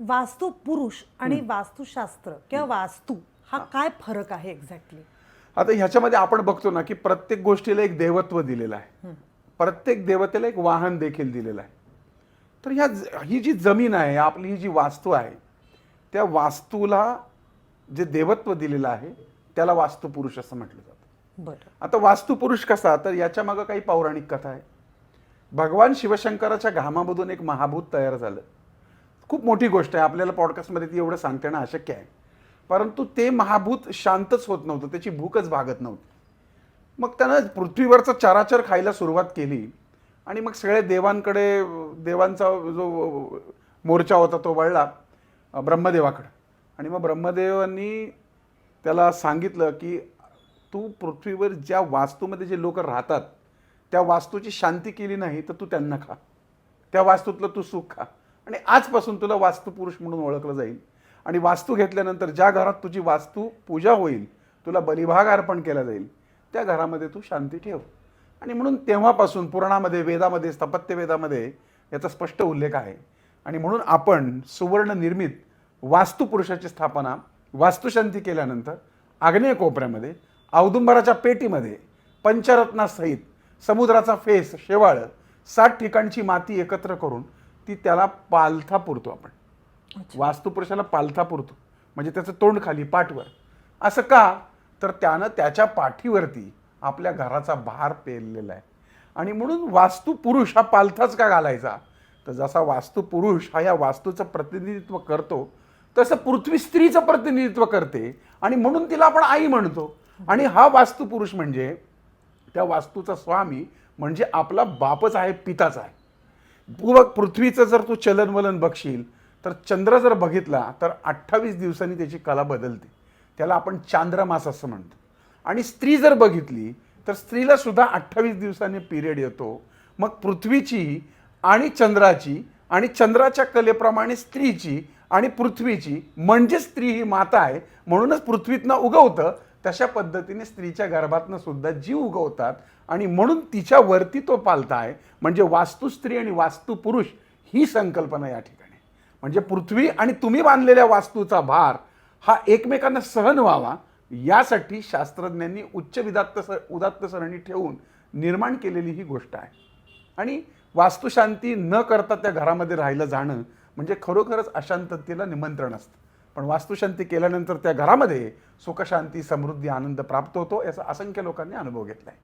वास्तू पुरुष आणि वास्तुशास्त्र किंवा वास्तू हा काय फरक आहे एक्झॅक्टली आता ह्याच्यामध्ये आपण बघतो ना की प्रत्येक गोष्टीला एक देवत्व दिलेलं आहे. प्रत्येक देवतेला एक वाहन देखील दिलेलं आहे. तर ह्या ही जी जमीन आहे आपली ही जी वास्तू आहे त्या वास्तूला जे देवत्व दिलेलं आहे त्याला वास्तुपुरुष असं म्हटलं जातं. बरं. आता वास्तुपुरुष कसा तर याच्या मागं काही पौराणिक कथा आहे. भगवान शिवशंकराच्या घामामधून एक महाभूत तयार झालं. खूप मोठी गोष्ट आहे. आपल्याला पॉडकास्टमध्ये ती एवढं सांगता येणं अशक्य आहे. परंतु ते महाभूत शांतच होत नव्हतं. त्याची भूकच भागत नव्हती. मग त्यानं पृथ्वीवरचा चराचर खायला सुरुवात केली. आणि मग सगळ्या देवांकडे देवांचा जो मोर्चा होता तो वळला ब्रह्मदेवाकडं ब्रह्मदेवाकडे. आणि मग ब्रह्मदेवांनी त्याला सांगितलं की तू पृथ्वीवर ज्या वास्तूमध्ये जे लोक राहतात त्या वास्तूची शांती केली नाही तर तू त्यांना खा. त्या वास्तूतलं तू सुख खा. आणि आजपासून तुला वास्तुपुरुष म्हणून ओळखलं जाईल. आणि वास्तू घेतल्यानंतर ज्या घरात तुझी वास्तू पूजा होईल तुला बलिभाग अर्पण केला जाईल त्या घरामध्ये तू शांती ठेव. आणि म्हणून तेव्हापासून पुराणामध्ये वेदामध्ये स्थापत्य वेदामध्ये याचा स्पष्ट उल्लेख आहे. आणि म्हणून आपण सुवर्ण निर्मित वास्तुपुरुषाची स्थापना वास्तुशांती केल्यानंतर आग्नेय कोपऱ्यामध्ये औदुंबराच्या पेटीमध्ये पंचरत्नासहित समुद्राचा फेस शेवाळ सात ठिकाणची माती एकत्र करून ती त्याला पालथा पुरतो आपण. वास्तुपुरुषाला पालथा पुरतो. म्हणजे त्याचं तोंड खाली पाठवर. असं का? तर त्यानं त्याच्या पाठीवरती आपल्या घराचा भार पेरलेला आहे. आणि म्हणून वास्तुपुरुष हा पालथाच का घालायचा? तर जसा वास्तुपुरुष हा या वास्तूचं प्रतिनिधित्व करतो तसं पृथ्वी स्त्रीचं प्रतिनिधित्व करते. आणि म्हणून तिला आपण आई म्हणतो. आणि हा वास्तुपुरुष म्हणजे त्या वास्तूचा स्वामी म्हणजे आपला बापच आहे पिताच आहे. तू बघ पृथ्वीचं जर तू चलनवलन बघशील तर चंद्र जर बघितला तर अठ्ठावीस दिवसांनी त्याची कला बदलते. त्याला आपण चांद्रमास असं म्हणतो. आणि स्त्री जर बघितली तर स्त्रीला सुद्धा अठ्ठावीस दिवसांनी पिरियड येतो. मग पृथ्वीची आणि चंद्राची आणि चंद्राच्या कलेप्रमाणे स्त्रीची आणि पृथ्वीची म्हणजे स्त्री ही माता आहे म्हणूनच पृथ्वीतनं उगवतं तशा पद्धतीने स्त्रीच्या गर्भातनं सुद्धा जीव उगवतात आणि म्हणून तिच्या वरती तो पालता आहे म्हणजे वास्तू स्त्री आणि वास्तू पुरुष ही संकल्पना या ठिकाणी. म्हणजे पृथ्वी आणि तुम्ही बांधलेल्या वास्तूचा भार हा एकमेकांना सहन व्हावा यासाठी शास्त्रज्ञांनी उच्च विदात्त स उदात्त सरणी ठेवून निर्माण केलेली ही गोष्ट आहे. आणि वास्तुशांती न करता त्या घरामध्ये राहिलं जाणं म्हणजे खरोखरच अशांततेला निमंत्रण असतं. पण वास्तुशांती केल्यानंतर त्या घरामध्ये सुखशांती समृद्धी आनंद प्राप्त होतो याचा असंख्य लोकांनी अनुभव घेतला आहे